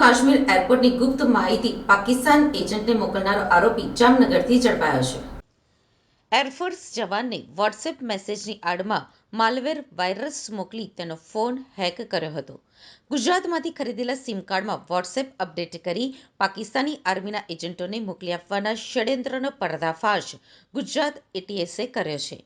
કાશ્મીર એરપોર્ટની ગુપ્ત માહિતી પાકિસ્તાન એજન્ટને મોકલનારો આરોપી જામનગરથી ઝડપાયો છે. એરફોર્સ જવાનને વોટ્સએપ મેસેજની આડમાં માલવેર વાયરસ મોકલી તેનો ફોન હેક કર્યો હતો. ગુજરાતમાંથી ખરીદેલા સિમ કાર્ડમાં વોટ્સએપ અપડેટ કરી પાકિસ્તાની આર્મીના એજન્ટોને મોકલી આપવાના ષડયંત્રનો પર્દાફાશ ગુજરાત એટીએસે કર્યો છે.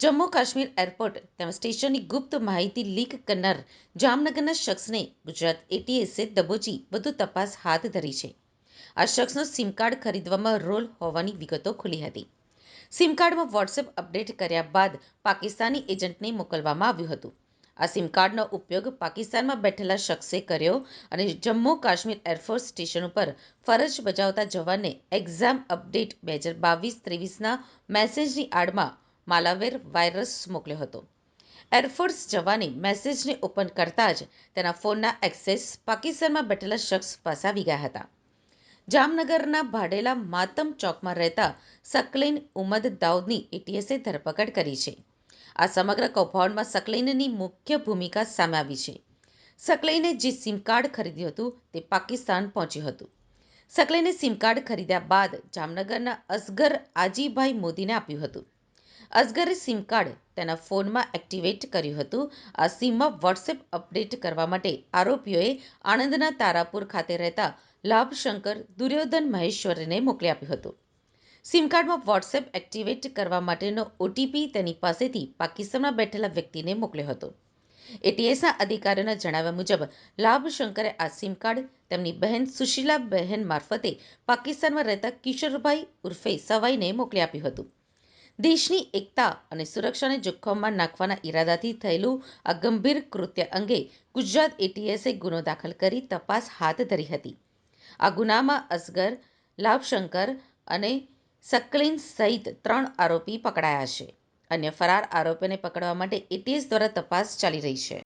જમ્મુ કાશ્મીર એરપોર્ટ તેમજ સ્ટેશનની ગુપ્ત માહિતી લીક કરનાર જામનગરના શખ્સને ગુજરાત એટીએસે દબોચી વધુ તપાસ હાથ ધરી છે. આ શખ્સનો સિમ કાર્ડ ખરીદવામાં રોલ હોવાની વિગતો ખુલી હતી. સિમ કાર્ડમાં વોટ્સએપ અપડેટ કર્યા બાદ પાકિસ્તાની એજન્ટને મોકલવામાં આવ્યું હતું. આ સિમ કાર્ડનો ઉપયોગ પાકિસ્તાનમાં બેઠેલા શખ્સે કર્યો અને જમ્મુ કાશ્મીર એરફોર્સ સ્ટેશન ઉપર ફરજ બજાવતા જવાનને એક્ઝામ અપડેટ બે હજાર બાવીસ ત્રેવીસના મેસેજની આડમાં માલાવેર વાયરસ મોકલ્યો હતો. એરફોર્સ જવાની મેસેજને ઓપન કરતાં જ તેના ફોનના એક્સેસ પાકિસ્તાનમાં બેઠેલા શખ્સ પાસે આવી ગયા હતા. જામનગરના ભાડેલા માતમ ચોકમાં રહેતા સકલેન ઉમદ દાઉદની એટીએસે ધરપકડ કરી છે. આ સમગ્ર કૌભાંડમાં સકલેનની મુખ્ય ભૂમિકા સામે આવી છે. સકલેને જે સિમ કાર્ડ ખરીદ્યું હતું તે પાકિસ્તાન પહોંચ્યું હતું. સકલેને સિમ કાર્ડ ખરીદ્યા બાદ જામનગરના અસગર આજીભાઈ મોદીને આપ્યું હતું. અસગરે સિમ કાર્ડ તેના ફોનમાં એક્ટિવેટ કર્યું હતું. આ સિમમાં વોટ્સએપ અપડેટ કરવા માટે આરોપીઓએ આણંદના તારાપુર ખાતે રહેતા લાભશંકર દુર્યોધન મહેશ્વરીને મોકલી આપ્યું હતું. સિમ કાર્ડમાં વોટ્સએપ એક્ટિવેટ કરવા માટેનો ઓટીપી તેની પાસેથી પાકિસ્તાનમાં બેઠેલા વ્યક્તિને મોકલ્યો હતો. એટીએસના અધિકારીઓના જણાવ્યા મુજબ, લાભશંકરે આ સિમ કાર્ડ તેમની બહેન સુશીલા બહેન મારફતે પાકિસ્તાનમાં રહેતા કિશોરભાઈ ઉર્ફે સવાઈને મોકલી આપ્યું હતું. દેશની એકતા અને સુરક્ષાને જોખમમાં નાખવાના ઈરાદાથી થયેલું આ ગંભીર કૃત્ય અંગે ગુજરાત એટીએસે ગુનો દાખલ કરી તપાસ હાથ ધરી હતી. આ ગુનામાં અસગર, લાભશંકર અને સકલીન સહિત ત્રણ આરોપી પકડાયા છે. અન્ય ફરાર આરોપીને પકડવા માટે એટીએસ દ્વારા તપાસ ચાલી રહી છે.